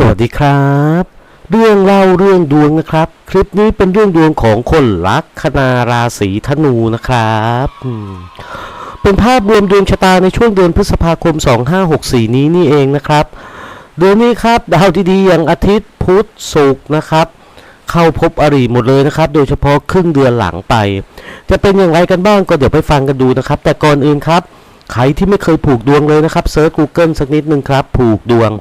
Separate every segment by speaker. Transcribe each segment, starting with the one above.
Speaker 1: สวัสดีครับ เรื่องเล่าเรื่องดวงนะครับ คลิปนี้เป็นเรื่องดวงของคนลัคนาราศีธนูนะครับเป็นภาพรวมดวงชะตาในช่วงเดือนพฤษภาคม 2564 นี้นี่เองนะครับ เดือนนี้ครับดาวดีๆอย่างอาทิตย์พุธศุกร์นะครับ เข้าพบอริหมดเลยนะครับ โดยเฉพาะครึ่งเดือนหลังไป จะเป็นอย่างไรกันบ้างก็เดี๋ยวไปฟังกันดูนะครับ แต่ก่อนอื่นครับใครที่ไม่เคยผูกดวงเลยนะครับเซิร์ช Google สักนิดนึงครับ ผูกดวง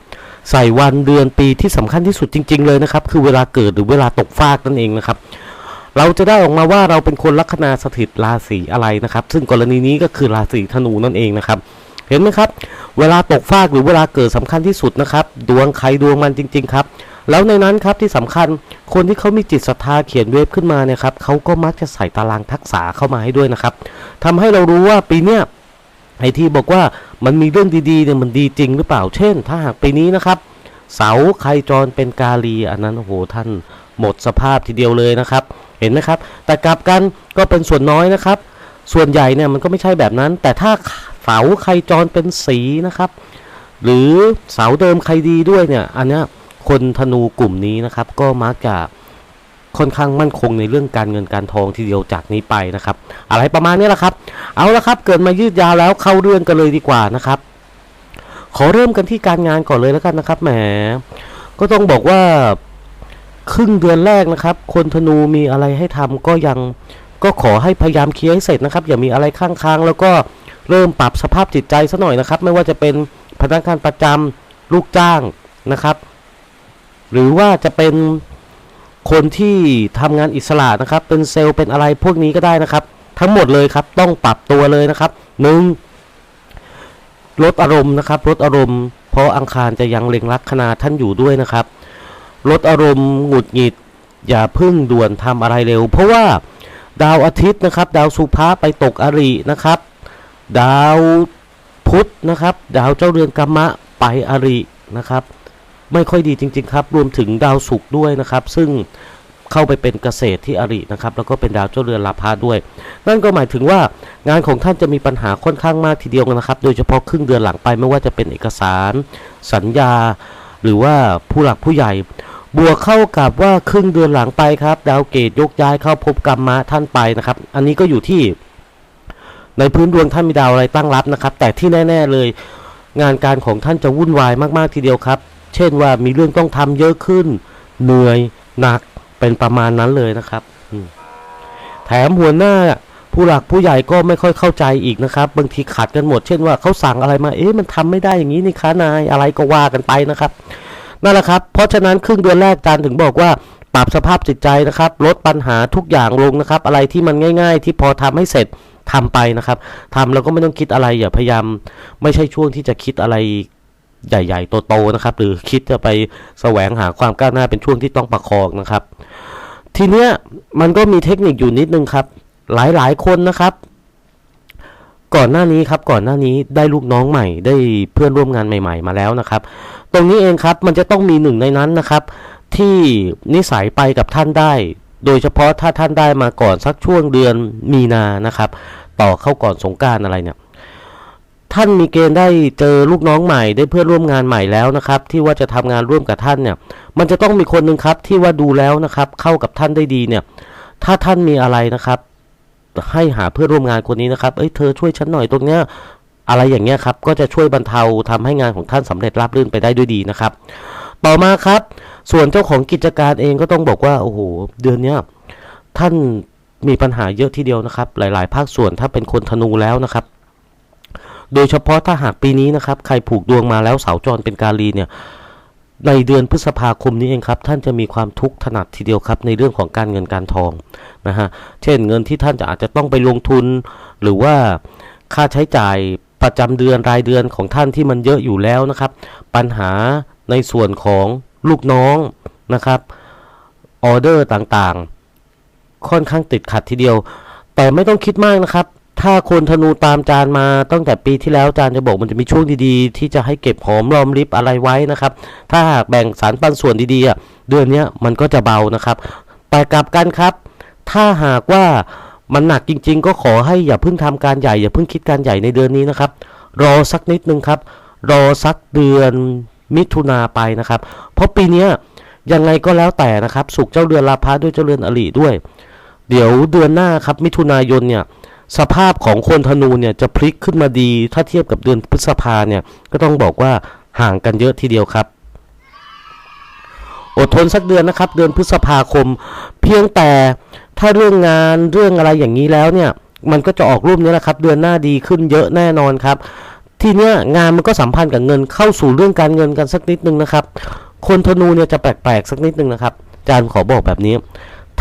Speaker 1: ใส่วันเดือนปีที่สำคัญที่สุดจริง ๆ เลยนะครับ คือเวลาเกิดหรือเวลาตกฟากนั่นเองนะครับ เราจะได้ออกมาว่าเราเป็นคนลัคนาสถิตราศีอะไรนะครับ ซึ่งกรณีนี้ก็คือราศีธนูนั่นเองนะครับ เห็นไหมครับ เวลาตกฟากหรือเวลาเกิดสำคัญที่สุดนะครับ ดวงใครดวงมันจริง ๆ ครับแล้วในนั้นครับที่สำคัญคนที่เขามีจิตศรัทธาเขียนเว็บขึ้นมาเนี่ยครับเขาก็มักจะใส่ตารางทักษะเข้ามาให้ด้วยนะครับทำให้เรารู้ว่าปีเนี้ย ไอที่บอกว่ามันมีเรื่องดีๆเนี่ยมันดีจริงหรือเปล่า เช่น ถ้าหากปีนี้นะครับ เสาใครจรเป็นกาลีอันนั้นโอ้โหท่านหมดสภาพทีเดียวเลยนะครับ เห็นไหมครับ แต่กลับกันก็เป็นส่วนน้อยนะครับ ส่วนใหญ่เนี่ยมันก็ไม่ใช่แบบนั้น แต่ถ้าเสาใครจรเป็นสีนะครับ หรือเสาเดิมใครดีด้วยเนี่ย อันนี้คนธนูกลุ่มนี้นะครับ ก็มักจะ ค่อนข้างมั่นคงในเรื่องการเงินการทองทีเดียวจากนี้ไปนะครับ อะไรประมาณนี้แหละครับ เอาละครับ เกิดมายืดยาวแล้วเข้าเรื่องกันเลยดีกว่านะครับ ขอเริ่มกันที่การงานก่อนเลยแล้วกันนะครับแหมก็ต้องบอกว่าครึ่งเดือนแรกนะครับ คนธนูมีอะไรให้ทำก็ยังก็ขอให้พยายามเคลียร์ให้เสร็จนะครับ อย่ามีอะไรข้างค้างแล้วก็เริ่มปรับสภาพจิตใจซะหน่อยนะครับ ไม่ว่าจะเป็นพนักงานประจำลูกจ้างนะครับ หรือว่าจะเป็น คนที่ทำงานอิสระนะครับ เป็นเซลล์เป็นอะไรพวกนี้ก็ได้นะครับ ทั้งหมดเลยครับต้องปรับตัวเลยนะครับหนึ่งลดอารมณ์นะครับลดอารมณ์เพราะอังคารจะยังเล็งลักคนาท่านอยู่ด้วยนะครับลดอารมณ์หงุดหงิด อย่าพึ่งด่วนทำอะไรเร็ว เพราะว่าดาวอาทิตย์นะครับ ดาวสุภาไปตกอรินะครับ ดาวพุธนะครับ ดาวเจ้าเรือนกรรมะไปอรินะครับ ไม่ค่อยดีจริง ๆ ครับ รวมถึงดาวศุกร์ด้วยนะครับ ซึ่งเข้าไปเป็นเกษตรที่อรินะครับ แล้วก็เป็นดาวเจ้าเรือนลาภาด้วย นั่นก็หมายถึงว่างานของท่านจะมีปัญหาค่อนข้างมากทีเดียวนะครับ โดยเฉพาะครึ่งเดือนหลังไปไม่ว่าจะเป็นเอกสาร สัญญา หรือว่าผู้หลักผู้ใหญ่ บวกเข้ากับว่าครึ่งเดือนหลังไปครับ ดาวเกตยกย้ายเข้าพบกรรมะท่านไปนะครับ อันนี้ก็อยู่ที่ ในพื้นดวงท่านมีดาวอะไรตั้งรับนะครับ แต่ที่แน่ ๆเลย งานการของท่านจะวุ่นวายมากๆทีเดียวครับ เช่นว่ามีเรื่องต้องทำเยอะขึ้น เหนื่อยหนักเป็นประมาณนั้นเลยนะครับแถมหัวหน้าผู้หลักผู้ใหญ่ก็ไม่ค่อยเข้าใจอีกนะครับ บางทีขัดกันหมด เช่นว่าเขาสั่งอะไรมาเอ๊ะมันทำไม่ได้อย่างนี้นี่คะนายอะไรก็ว่ากันไปนะครับนั่นแหละครับ เพราะฉะนั้นครึ่งเดือนแรกอาจารย์ถึงบอกว่าปรับสภาพจิตใจนะครับ ลดปัญหาทุกอย่างลงนะครับ อะไรที่มันง่าย ๆ ที่พอทำให้เสร็จทำไปนะครับทำแล้วก็ไม่ต้องคิดอะไรอย่าพยายาม ไม่ใช่ช่วงที่จะคิดอะไร ใหญ่ๆโตๆนะครับ หรือคิดจะไปแสวงหาความก้าวหน้าเป็นช่วงที่ต้องประคองนะครับ ทีเนี้ยมันก็มีเทคนิคอยู่นิดนึงครับ หลายๆคนนะครับ ก่อนหน้านี้ครับก่อนหน้านี้ได้ลูกน้องใหม่ ได้เพื่อนร่วมงานใหม่ ๆ มาแล้วนะครับ ตรงนี้เองครับมันจะต้องมีหนึ่งในนั้นนะครับ ที่นิสัยไปกับท่านได้ โดยเฉพาะถ้าท่านได้มาก่อนสักช่วงเดือนมีนานะครับ ต่อเข้าก่อนสงการอะไรเนี่ย ท่านมีเกณฑ์ได้เจอลูกน้องใหม่ได้เพื่อนร่วมงานใหม่แล้วนะครับ ที่ว่าจะทำงานร่วมกับท่านเนี่ย มันจะต้องมีคนหนึ่งครับที่ว่าดูแล้วนะครับ เข้ากับท่านได้ดีเนี่ย ถ้าท่านมีอะไรนะครับ ให้หาเพื่อนร่วมงานคนนี้นะครับ เอ้ยเธอช่วยฉันหน่อยตรงเนี้ยอะไรอย่างเงี้ยครับก็จะช่วยบรรเทาทำให้งานของท่านสำเร็จราบรื่นไปได้ด้วยดีนะครับ ต่อมาครับ ส่วนเจ้าของกิจการเองก็ต้องบอกว่าโอ้โหเดือนเนี้ยท่านมีปัญหาเยอะทีเดียวนะครับ หลาย ๆ ภาคส่วนถ้าเป็นคนธนูแล้วนะครับ โดยเฉพาะถ้าหากปีนี้นะครับ ใครผูกดวงมาแล้วเสาจรเป็นกาลีเนี่ยในเดือนพฤษภาคมนี้เองครับ ท่านจะมีความทุกข์ถนัดทีเดียวครับ ในเรื่องของการเงินการทองนะฮะเช่นเงินที่ท่านจะอาจจะต้องไปลงทุน หรือว่าค่าใช้จ่ายประจำเดือนรายเดือนของท่านที่มันเยอะอยู่แล้วนะครับ ปัญหาในส่วนของลูกน้องนะครับออเดอร์ต่างๆ ค่อนข้างติดขัดทีเดียว แต่ไม่ต้องคิดมากนะครับ ถ้าคนธนูตามจานมาตั้งแต่ปีที่แล้วจานจะบอกมันจะมีช่วงดีๆ ที่จะให้เก็บหอมรอมริบอะไรไว้นะครับ ถ้าหากแบ่งสารปันส่วนดีๆอะเดือนนี้มันก็จะเบานะครับ แต่กลับกันครับ ถ้าหากว่ามันหนักจริง ๆ ก็ขอให้อย่าเพิ่งทำการใหญ่อย่าเพิ่งคิดการใหญ่ในเดือนนี้นะครับ รอสักนิดนึงครับ รอสักเดือนมิถุนาไปนะครับ เพราะปีนี้ยังไงก็แล้วแต่นะครับ สุขเจ้าเรือนลาพะด้วยเจ้าเรือนอริด้วย เดี๋ยวเดือนหน้าครับมิถุนายนเนี่ย สภาพของคนธนูเนี่ยจะพลิกขึ้นมาดีถ้าเทียบกับเดือนพฤษภาเนี่ยก็ต้องบอกว่าห่างกันเยอะทีเดียวครับ อดทนสักเดือนนะครับ เดือนพฤษภาคม เพียงแต่ถ้าเรื่องงานเรื่องอะไรอย่างนี้แล้วเนี่ยมันก็จะออกรูปนี้แหละครับ เดือนหน้าดีขึ้นเยอะแน่นอนครับ ทีเนี้ยงานมันก็สัมพันธ์กับเงินเข้าสู่เรื่องการเงินกันสักนิดนึงนะครับ คนธนูเนี่ยจะแปลกๆสักนิดนึงนะครับอาจารย์ขอบอกแบบนี้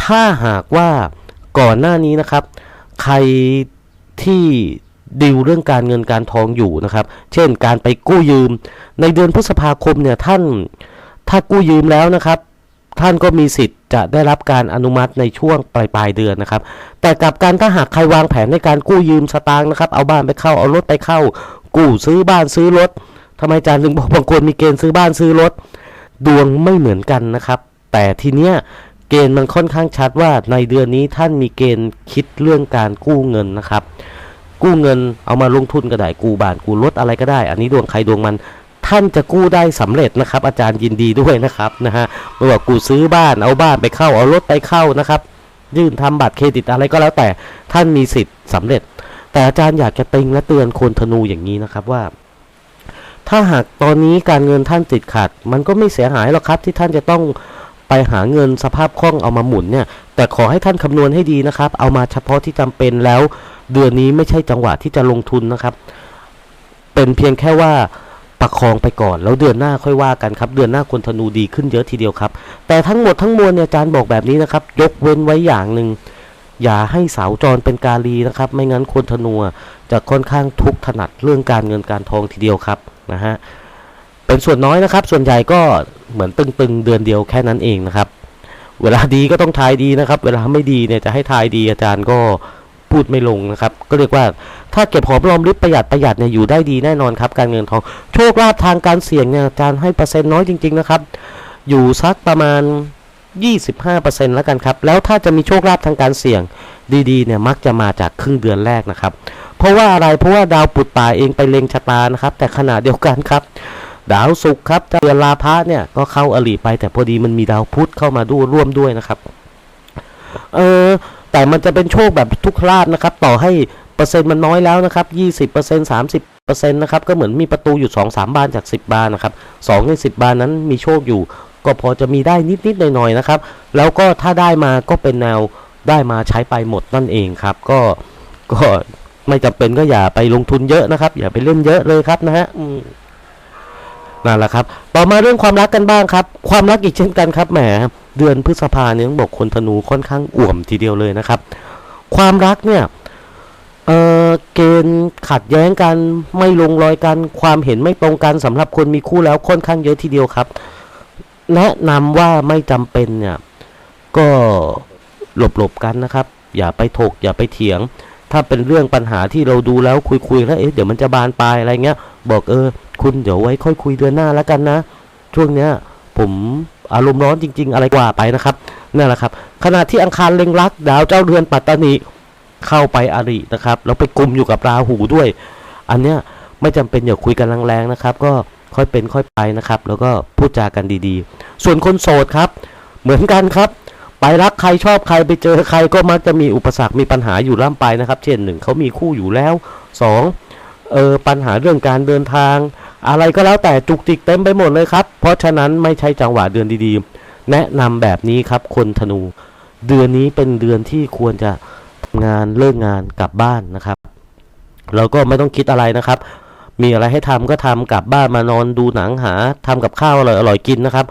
Speaker 1: ถ้าหากว่าก่อนหน้านี้นะครับ ใครที่ดิวเรื่องการเงินการทองอยู่นะครับ เช่นการไปกู้ยืม ในเดือนพฤษภาคมเนี่ยท่านถ้ากู้ยืมแล้วนะครับ ท่านก็มีสิทธิ์จะได้รับการอนุมัติในช่วงปลายปลายเดือนนะครับ แต่กับการถ้าหากใครวางแผนในการกู้ยืมสตางค์นะครับ เอาบ้านไปเข้าเอารถไปเข้า กู้ซื้อบ้านซื้อรถทำไมอาจารย์ถึงบอกบางคนมีเกณฑ์ซื้อบ้านซื้อรถ ดวงไม่เหมือนกันนะครับ แต่ทีเนี้ย กณฑ์มันค่อนข้างชัดว่าในเดือนนี้ท่านมีเกณฑ์คิดเรื่องการกู้เงินนะครับ กู้เงินเอามาลงทุนก็ได้กู้บ้านกู้รถอะไรก็ได้ อันนี้ดวงใครดวงมันท่านจะกู้ได้สำเร็จนะครับ อาจารย์ยินดีด้วยนะครับนะฮะไม่ว่ากู้ซื้อบ้านเอาบ้านไปเข้าเอารถไปเข้านะครับ ยื่นทำบัตรเครดิตอะไรก็แล้วแต่ท่านมีสิทธิ์สำเร็จ แต่อาจารย์อยากจะติงและเตือนคนธนูอย่างนี้นะครับว่า ถ้าหากตอนนี้การเงินท่านติดขัด มันก็ไม่เสียหายหรอกครับที่ท่านจะต้อง หาเงินสภาพคล่องเอามาหมุนเนี่ย แต่ขอให้ท่านคำนวณให้ดีนะครับ เอามาเฉพาะที่จำเป็นแล้ว เดือนนี้ไม่ใช่จังหวะที่จะลงทุนนะครับ เป็นเพียงแค่ว่าประคองไปก่อนแล้วเดือนหน้าค่อยว่ากันครับ เดือนหน้าคนธนูดีขึ้นเยอะทีเดียวครับ แต่ทั้งหมดทั้งมวลเนี่ยอาจารย์บอกแบบนี้นะครับ ยกเว้นไว้อย่างหนึ่งอย่าให้สาวจรเป็นกาลีนะครับ ไม่งั้นคนธนูจะค่อนข้างทุกข์ถนัดเรื่องการเงินการทองทีเดียวครับนะฮะ เป็นส่วนน้อยนะครับ ส่วนใหญ่ก็เหมือนตึงๆเดือนเดียวแค่นั้นเองนะครับ เวลาดีก็ต้องทายดีนะครับ เวลาไม่ดีเนี่ยจะให้ทายดีอาจารย์ก็พูดไม่ลงนะครับ ก็เรียกว่าถ้าเก็บหอมรอมริบประหยัดประหยัดเนี่ยอยู่ได้ดีแน่นอนครับ การเงินทอง โชคลาภทางการเสี่ยงเนี่ยอาจารย์ให้เปอร์เซ็นต์น้อยจริง ๆนะครับ อยู่สักประมาณ 25%แล้วกันครับ แล้วถ้าจะมีโชคลาภทางการเสี่ยงดีๆเนี่ยมักจะมาจากครึ่งเดือนแรกนะครับ เพราะว่าอะไรเพราะว่าดาวปุตตาเองไปเล็งชะตานะครับ แต่ขณะเดียวกันครับ ดาวศุกร์ครับเดือนลาพะเนี่ยก็เข้าอลีไป แต่พอดีมันมีดาวพุธเข้ามาดูร่วมด้วยนะครับ เออแต่มันจะเป็นโชคแบบทุกขลาภนะครับ ต่อให้เปอร์เซ็นต์มันน้อยแล้วนะครับ20% 30%นะครับ ก็เหมือนมีประตูอยู่ 2-3 บานจาก 10 บานนะครับ2ใน 10 บานนั้นมีโชคอยู่ ก็พอจะมีได้นิด ๆ หน่อย ๆ นะครับ แล้วก็ถ้าได้มาก็เป็นแนวได้มาใช้ไปหมดนั่นเองครับ ก็ก็ไม่จำเป็นก็อย่าไปลงทุนเยอะนะครับ อย่าไปเล่นเยอะเลยครับนะฮะอืม นั่นแหละครับ ต่อมาเรื่องความรักกันบ้างครับ ความรักอีกเช่นกันครับแหมเดือนพฤษภาเนี่ยต้องบอกคนธนูค่อนข้างอ่วมทีเดียวเลยนะครับ ความรักเนี่ยเออเกณฑ์ขัดแย้งกันไม่ลงรอยกันความเห็นไม่ตรงกันสำหรับคนมีคู่แล้วค่อนข้างเยอะทีเดียวครับ แนะนำว่าไม่จำเป็นเนี่ยก็หลบๆกันนะครับ อย่าไปถกอย่าไปเถียง ถ้าเป็นเรื่องปัญหาที่เราดูแล้วคุยๆแล้วเอ๊ะเดี๋ยวมันจะบานปลายอะไรเงี้ย บอกเออ คุณเดี๋ยวไว้ค่อยคุยเดือนหน้าแล้วกันนะ ช่วงเนี้ย ผมอารมณ์ร้อนจริง ๆ อะไรกว่าไปนะครับนั่นแหละครับ ขณะที่อังคารเล็งรักดาวเจ้าเรือนปัตตานีเข้าไปอรินะครับแล้วไปกลุ่มอยู่กับราหูด้วย อันเนี้ยไม่จำเป็นอย่าคุยกันแรงๆนะครับ ก็ค่อยเป็นค่อยไปนะครับ แล้วก็พูดจากันดีๆ ส่วนคนโสดครับ เหมือนกันครับ ไปรักใครชอบใครไปเจอใครก็มักจะมีอุปสรรคมีปัญหาอยู่ล่ำไปนะครับ เช่นหนึ่งเขามีคู่อยู่แล้วสองเออปัญหาเรื่องการเดินทาง อะไรก็แล้วแต่จุกจิกเต็มไปหมดเลยครับ เพราะฉะนั้นไม่ใช่จังหวะเดือนดีๆ แนะนำแบบนี้ครับคนธนู เดือนนี้เป็นเดือนที่ควรจะทำงานเลิกงานกลับบ้านนะครับแล้วก็ไม่ต้องคิดอะไรนะครับ มีอะไรให้ทำก็ทำกลับบ้านมานอนดูหนังหาทำกับข้าวอร่อยอร่อยกินนะครับ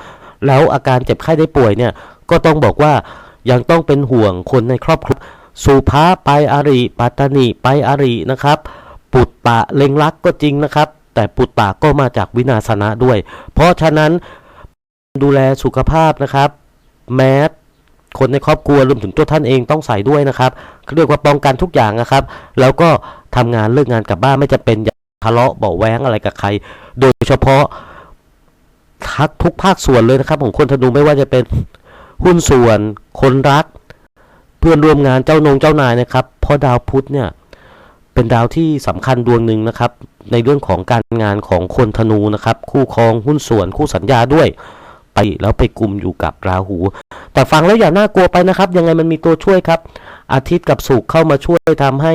Speaker 1: แล้วอาการเจ็บไข้ได้ป่วยเนี่ย ก็ต้องบอกว่ายังต้องเป็นห่วงคนในครอบครัวสุภาไปอาริปัตตานีไปอารินะครับ ปุตตะเล็งรักก็จริงนะครับ แต่ปุตตะก็มาจากวินาศนะด้วย เพราะฉะนั้นดูแลสุขภาพนะครับ แมสคนในครอบครัวรวมถึงตัวท่านเองต้องใส่ด้วยนะครับเรียกว่าป้องกันทุกอย่างนะครับ แล้วก็ทำงานเลิกงานกลับบ้านไม่จะเป็นทะเลาะเบาแว้งอะไรกับใคร โดยเฉพาะทักทุกภาคส่วนเลยนะครับ ของคนธนูไม่ว่าจะเป็น หุ้นส่วน คนรัก เพื่อนร่วมงานเจ้านงเจ้านายนะครับเพราะดาวพุธเนี่ยเป็นดาวที่สำคัญดวงหนึ่งนะครับ ในเรื่องของการงานของคนธนูนะครับ คู่ครองหุ้นส่วนคู่สัญญาด้วย ไปแล้วไปกลุ่มอยู่กับราหู แต่ฟังแล้วอย่าน่ากลัวไปนะครับ ยังไงมันมีตัวช่วยครับ อาทิตย์กับศุกเข้ามาช่วยทำให้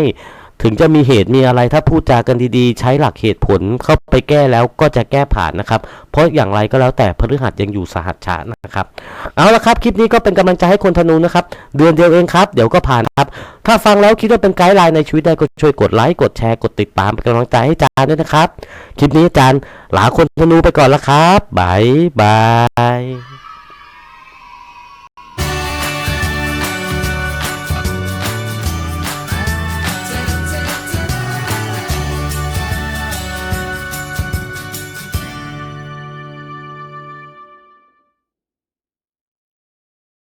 Speaker 1: ถึงจะมีเหตุมีอะไรถ้าพูดจากันดีๆ ใช้หลักเหตุผลเข้าไปแก้แล้วก็จะแก้ผ่านนะครับ เพราะอย่างไรก็แล้วแต่พฤหัสยังอยู่สหัสชานะครับ เอาละครับ คลิปนี้ก็เป็นกำลังใจให้คนธนูนะครับ เดือนเดียวเองครับ เดี๋ยวก็ผ่านครับ ถ้าฟังแล้วคิดว่าเป็นไกด์ไลน์ในชีวิตได้ก็ช่วยกดไลค์กดแชร์กดติดตามเป็นกำลังใจให้จารย์ด้วยนะครับ คลิปนี้จารย์ลาคนธนูไปก่อนละครับบายบาย